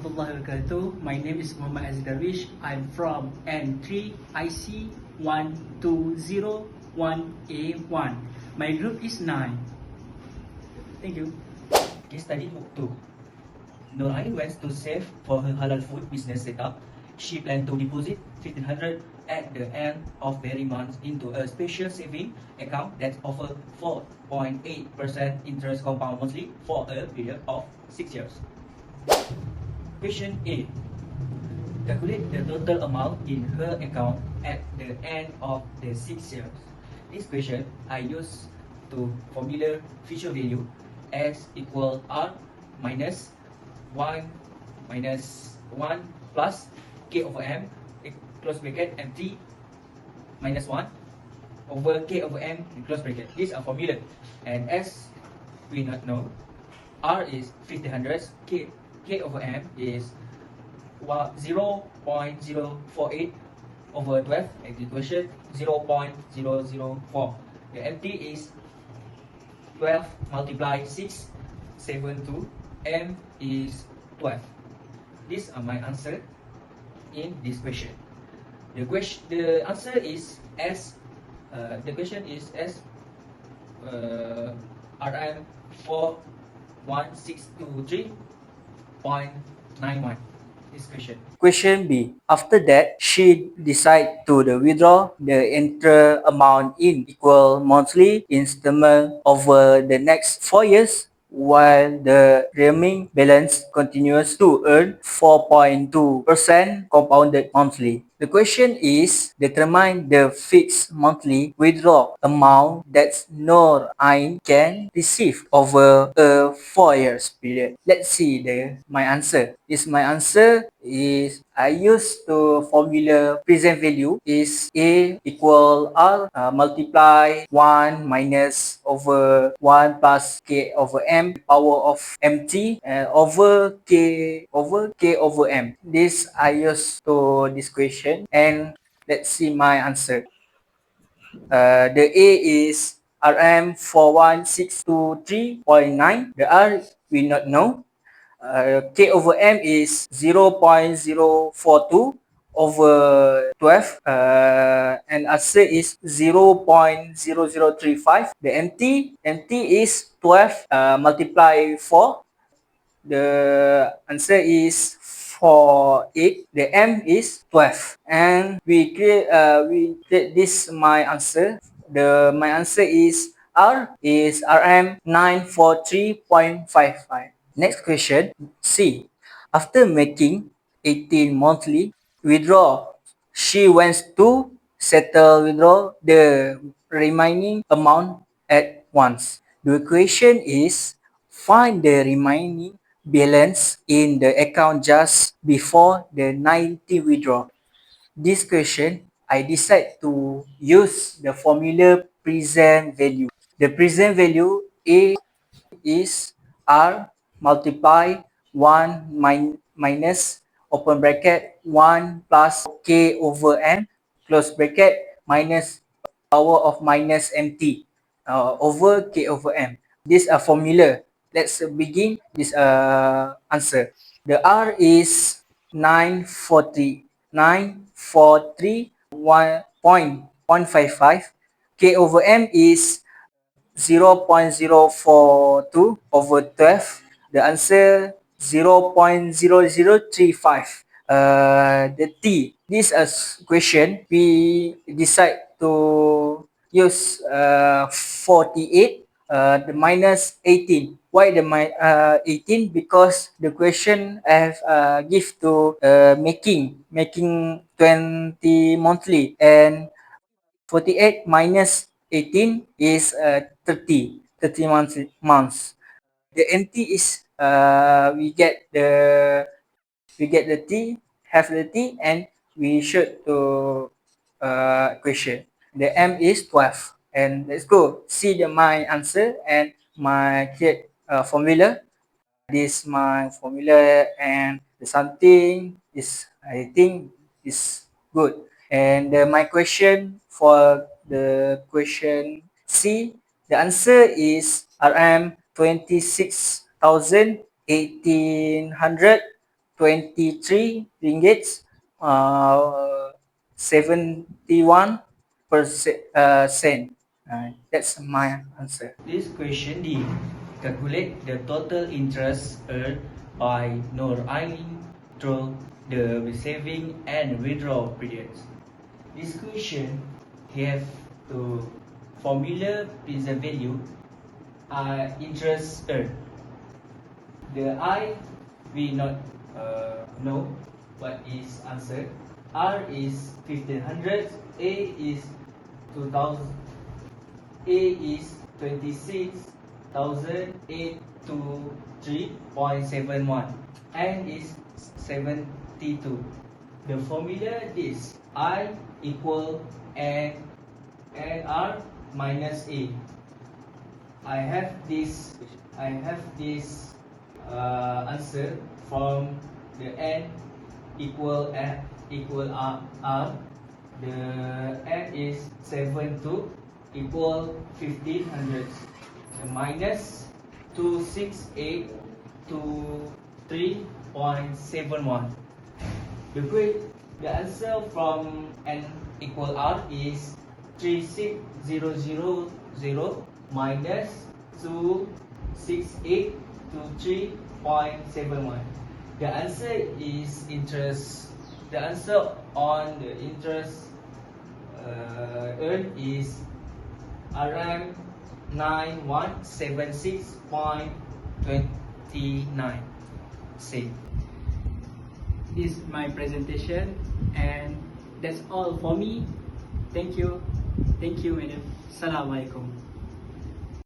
warahmatullahi wabarakatuh. My name is Muhammad Aziz Darwish. I'm from N3 IC 1201A1. My group is 9. Thank you. Case study book 2. Nur Ain wants to save for her halal food business setup. She planned to deposit 1500 at the end of every month into a special saving account that offers 4.8% interest compound monthly for a period of 6 years. Question A. Calculate the total amount in her account at the end of the 6 years. This question I use to formula future value s equal r minus 1 minus 1 plus k over m eh, close bracket and t minus 1 over k over m close bracket. These are formula. And as we not know, r is 50 hundredths, k, k over m is wa- 0.048 over 12 and the equation 0.004. The mt is 12 multiplied 6, 72, m is 12. These are my answer in this question. The question, the answer is S. Uh, the question is S. Uh, RM four one six two three question. Question B. After that, she decide to the withdraw the entire amount in equal monthly installment over the next four years while the remaining balance continues to earn 4.2% compounded monthly. The question is determine the fixed monthly withdrawal amount that Noor Ain can receive over a four years period. Let's see the my answer. Is my answer is I use to formula present value is A equal R uh, multiply 1 minus over 1 plus K over M power of MT uh, over K over K over M. This I use to this question and let's see my answer. Uh, the A is RM 41623.9. The R we not know. Uh, K over M is 0.042 over 12 uh, and answer is 0.0035 the MT MT is 12 uh, multiply 4 the answer is 4 8 the M is 12 and we create uh, we create this my answer. The my answer is R is RM 943.55 next question. C. After making 18 monthly withdraw she wants to settle withdraw the remaining amount at once. The question is find the remaining balance in the account just before the 90 withdraw this question I decide to use the formula present value. The present value A is R multiply 1 min- minus open bracket 1 plus K over M close bracket minus power of minus MT uh, over K over M. This a formula. Let's begin this uh, answer. The R is 940. 943 1.155. K over M is 0.042 over 12. The answer 0.0035. Uh, the T. This is question. We decide to use uh, 48. Uh, the minus 18. Why the mi- uh, 18? Because the question I have uh, give to uh, making making 20 monthly and 48 minus 18 is uh, 30 30 months months the nt is uh, we get the we get the t have the t and we should to uh, question the m is 12 and let's go. See the my answer and my create uh, formula. This my formula and the something is i think is good. And uh, my question for the question c the answer is rm 26000 23 ringgits uh, 71 percent uh, that's my answer. This question D. Calculate the total interest earned by Nur Ain through the saving and withdrawal periods. This question have to formula is the value uh, interest earned. The I we not uh, know what is answer. R is 1500, A is 2000, A is 26,823.71 N is 72. The formula is I equal N N R minus A. I have this I have this uh, answer from the N equal F equal R, R. The N is 72 equal 1500. The minus 268 to 3.71. The quick, the answer from N equal R is 36000 minus 268 to 3.71. The answer is interest. The answer on the interest uh, earned is around 9176.29 cent. This is my presentation and that's all for me. Thank you. Thank you, madam. Assalamualaikum.